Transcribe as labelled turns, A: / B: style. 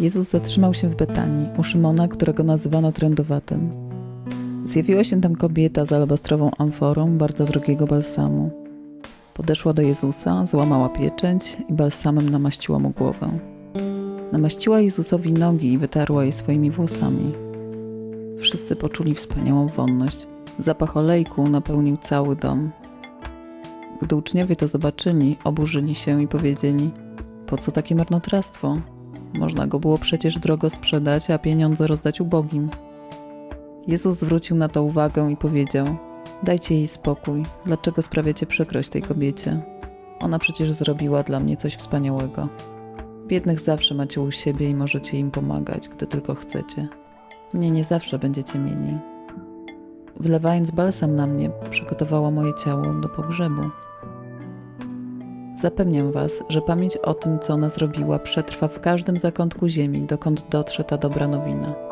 A: Jezus zatrzymał się w Betanii, u Szymona, którego nazywano trędowatym. Zjawiła się tam kobieta z alabastrową amforą bardzo drogiego balsamu. Podeszła do Jezusa, złamała pieczęć i balsamem namaściła mu głowę. Namaściła Jezusowi nogi i wytarła je swoimi włosami. Wszyscy poczuli wspaniałą wonność. Zapach olejku napełnił cały dom. Gdy uczniowie to zobaczyli, oburzyli się i powiedzieli: Po co takie marnotrawstwo? Można go było przecież drogo sprzedać, a pieniądze rozdać ubogim. Jezus zwrócił na to uwagę i powiedział: Dajcie jej spokój, dlaczego sprawiacie przykrość tej kobiecie? Ona przecież zrobiła dla mnie coś wspaniałego. Biednych zawsze macie u siebie i możecie im pomagać, gdy tylko chcecie. Mnie nie zawsze będziecie mieli. Wylewając balsam na mnie, przygotowała moje ciało do pogrzebu. Zapewniam Was, że pamięć o tym, co ona zrobiła, przetrwa w każdym zakątku ziemi, dokąd dotrze ta dobra nowina.